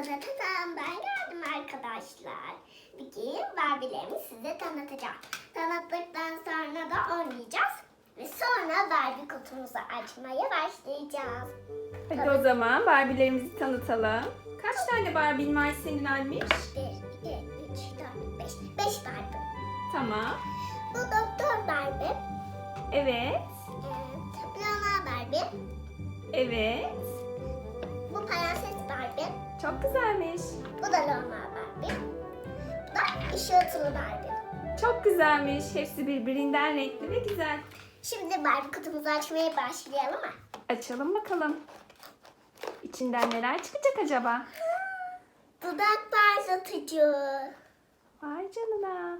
Tadadam ben geldim arkadaşlar. Bugün Barbie'lerimi size tanıtacağım. Tanıttıktan sonra da oynayacağız. Ve sonra Barbie kutumuzu açmaya başlayacağız. Hadi o zaman Barbie'lerimizi tanıtalım. Kaç tane Barbie'in var senin Almiş? 1, 2, 3, 4, 5. 5 Barbie. Tamam. Bu Doktor Barbie. Evet. Ee, Lana Barbie. Evet. Bu Prenses Barbie. Çok güzelmiş. Bu da Lana Barbie. Bu da ışıltılı Barbie. Çok güzelmiş. Hepsi birbirinden renkli ve güzel. Şimdi Barbie kutumuzu açmaya başlayalım mı? Açalım bakalım. İçinden neler çıkacak acaba? Dudak parlatıcı. Vay canına.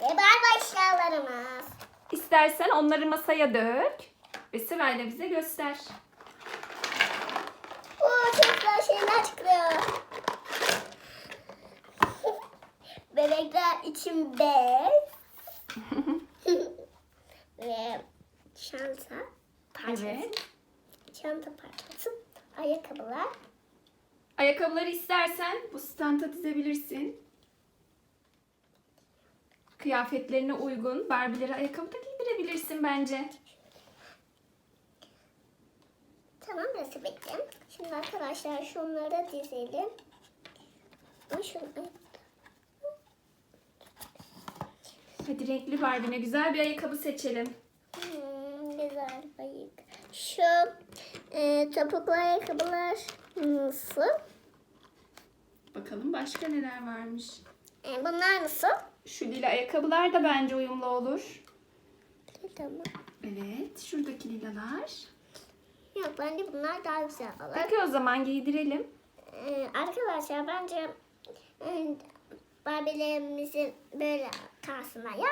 Ve Barbie eşyalarımız. İstersen onları masaya dök ve sırayla bize göster. Şeyler çıkıyor. Bebekler için bez. Ve çanta parçası. Evet. Çanta parçası. Ayakkabılar. Ayakkabıları istersen bu standa dizebilirsin. Kıyafetlerine uygun Barbie'lere ayakkabı da giydirebilirsin bence. Tamam burası bitti. Şimdi arkadaşlar şunları dizelim. Şunu... Hadi renkli Barbie'ne güzel bir ayakkabı seçelim. Hmm, güzel bayık. Şu e, topuklu ayakkabılar nasıl? Bakalım başka neler varmış. E, bunlar nasıl? Şu lila ayakkabılar da bence uyumlu olur. Tamam. Evet, şuradaki lilalar. Yok bence bunlar daha güzel olur. Peki o zaman giydirelim. E, arkadaşlar bence e, Barbie'lerimizi böyle kalsın ya.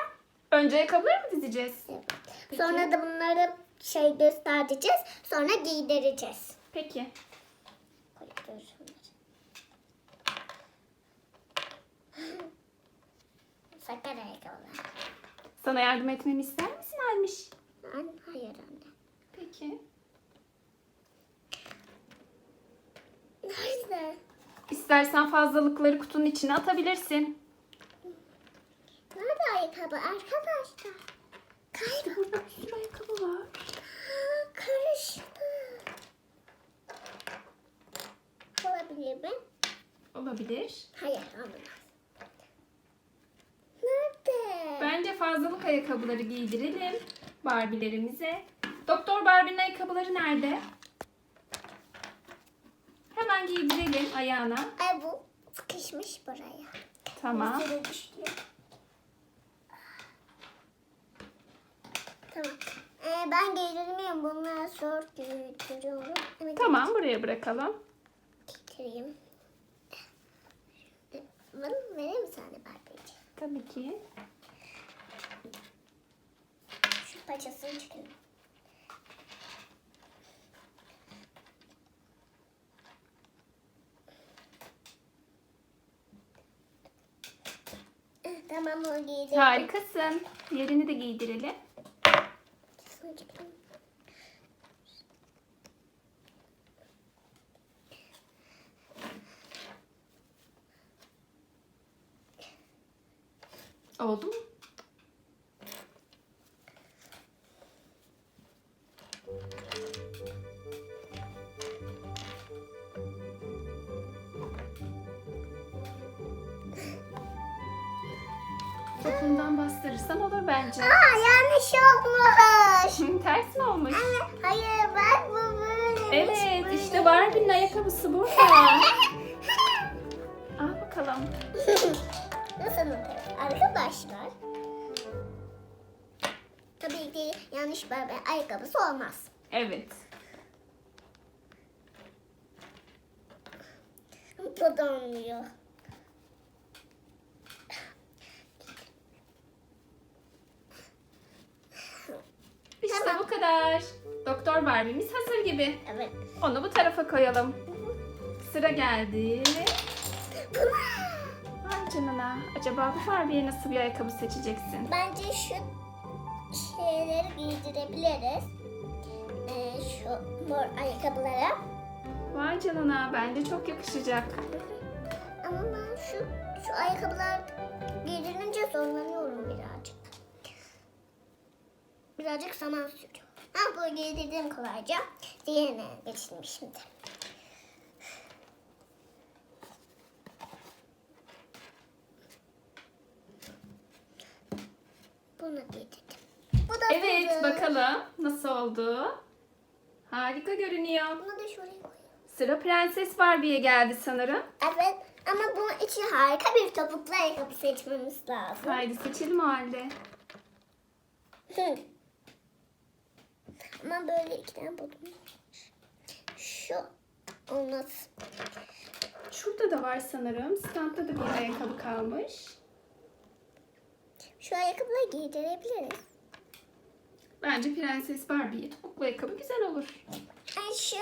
Önce ayakkabıları mı dizeceğiz? Peki. Sonra da bunları şey göstereceğiz. Sonra giydireceğiz. Peki. Sakar ayakkabılar. Sana yardım etmemi ister misin Almiş? Anne, hayır anne. Peki. Nerede? İstersen fazlalıkları kutunun içine atabilirsin. Nerede ayakkabı arkadaşlar? Kaydı. Burada bir sürü ayakkabı var. Aa, Karıştı. Olabilir mi? Olabilir. Hayır olmaz. Nerede? Bence fazlalık ayakkabıları giydirelim Barbie'lerimize. Doktor Barbie'nin ayakkabıları nerede? Hemen giydirelim ayağına. Ay bu sıkışmış buraya. Tamam. Tamam. Ee, ben giydirmiyorum. Bunları zor giydiriyorum. Evet, Tamam buraya bırakalım. Getireyim. Bana verir misin anne Barbie'ci? Tabii ki. Şu paçasını çıkayım. Tamam o giydirdim. Harikasın. Diğerini de giydirelim. Oldu mu? Topundan bastırırsan olur bence. Aa yanlış olmuş. Ters mi olmuş? Evet, hayır bak bu böyle. Evet işte Barbie'nin ayakkabısı burada. Al bakalım. Nasıl? Arkadaşlar. Tabii ki yanlış Barbie ayakkabısı olmaz. Evet. Bu da olmuyor. İşte Tamam. Bu kadar. Doktor Barbie'miz hazır gibi. Evet. Onu bu tarafa koyalım. Sıra geldi. Vay canına. Acaba bu Barbie'ye nasıl bir ayakkabı seçeceksin? Bence şu şeyleri giydirebiliriz. Ee, şu mor ayakkabılara. Vay canına bence çok yakışacak. Ama ben şu şu ayakkabılar giydirince zorlanıyorum birazcık. Birazcık zaman sürüyor. Ha bu giydirdim kolayca. Diğerine geçtim şimdi. Bunu giydirdim. Bu da Evet hazır. bakalım nasıl oldu? Harika görünüyor. Bunu da şuraya koyayım. Sıra Prenses Barbie'ye geldi sanırım. Evet ama bunun için harika bir topuklu ayakkabı seçmemiz lazım. Haydi seçelim o halde. Ama böyle iki tane buldum. Şu olmaz. Şurada da var sanırım. Standta da bir ayakkabı kalmış. Şu ayakkabıları giydirebiliriz. Bence Prenses Barbie'ye topuklu ayakkabı güzel olur. Ay şu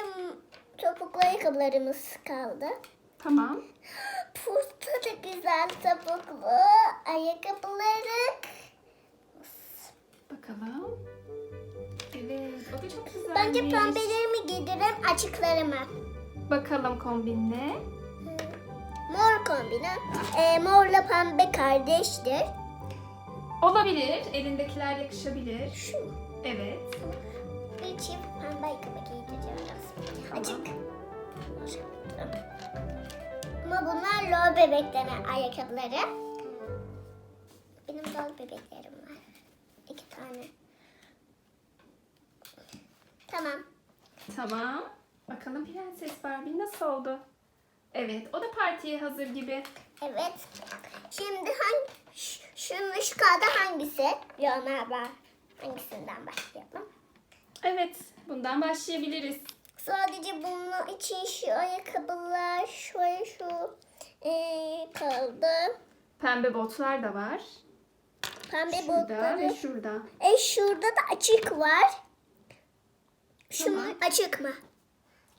topuklu ayakkabılarımız kaldı. Tamam. Burada da güzel topuklu ayakkabıları. Bakalım. Da çok güzelmiş. Bence pembelerimi giydiririm, açıklarımı. Bakalım kombinle. Mor kombine. Ee, morla pembe kardeştir. Olabilir. Elindekiler yakışabilir. Şu mu? Evet. Bir çift pembe ayakkabı giydiriyoruz. Tamam. Açık. Ama bunlar lor bebeklerin ayakkabıları. Benim lor bebeklerim var. İki tane. Tamam. Tamam. Bakalım Prenses Barbie nasıl oldu? Evet, o da partiye hazır gibi. Evet. Şimdi hangi şunun şu kaldı hangisi? Leonardo var. Hangisinden başlayalım? Evet, bundan başlayabiliriz. Sadece bunun için şu ayakkabılar, şöyle şu eee, kaldı. Pembe botlar da var. Pembe Şurada botları. ve şurada. E şurada da açık var. Şunun Tamam. açık mı?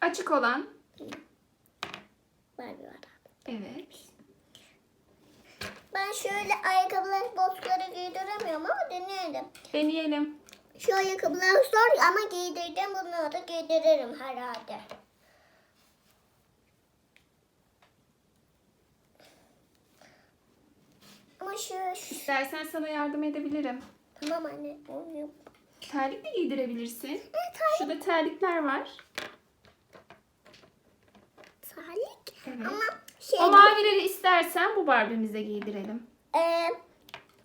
Açık olan. Var bir var. Evet. Ben şöyle ayakkabıları, botları giydiremiyorum ama deneyelim. Deneyelim. Şu ayakkabılar zor ama giydirdim. Bunları da giydiririm herhalde. Ama şu, şu İstersen sana yardım edebilirim. tamam anne. Terlik de giydirebilirsin. Şurada terlikler var. terlik. Evet. Ama şey O mavileri istersen bu Barbie'mize giydirelim. Ee,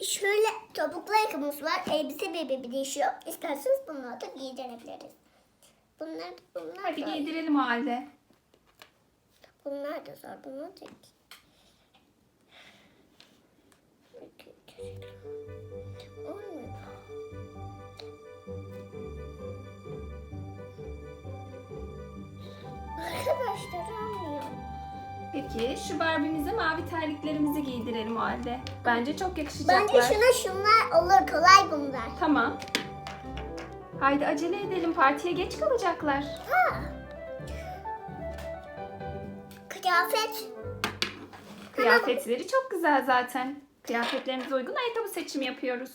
şöyle topuklu ayakkabımız var. Elbise bebeği değişiyor. İsterseniz bunları da giydirebiliriz. Bunlar, bunlar Hadi da, giydirelim o halde. bunlar da zor. Bunlar da Peki şu Barbie'mize mavi terliklerimizi giydirelim o halde. Bence çok yakışacaklar. Bence şuna şunlar olur. Kolay bunlar. Tamam. Haydi acele edelim. Partiye geç kalacaklar. Ha. Kıyafet. Kıyafetleri çok güzel zaten. Kıyafetlerimize uygun ayakkabı seçimi yapıyoruz.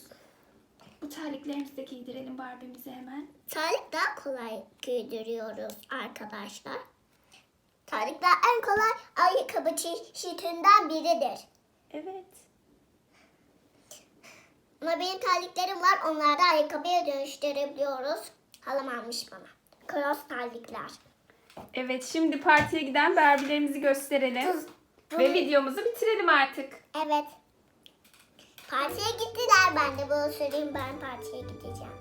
Bu terliklerimizi de giydirelim Barbie'mize hemen. Terlik daha kolay giydiriyoruz arkadaşlar. Terlikler en kolay ayakkabı çeşitinden biridir. Evet. Ama benim terliklerim var. Onları da ayakkabıya dönüştürebiliyoruz. Halam almış bana. Cross terlikler. Evet şimdi partiye giden Barbie'lerimizi gösterelim. Ve videomuzu bitirelim artık. Evet. Partiye gittiler ben de bunu söyleyeyim ben partiye gideceğim.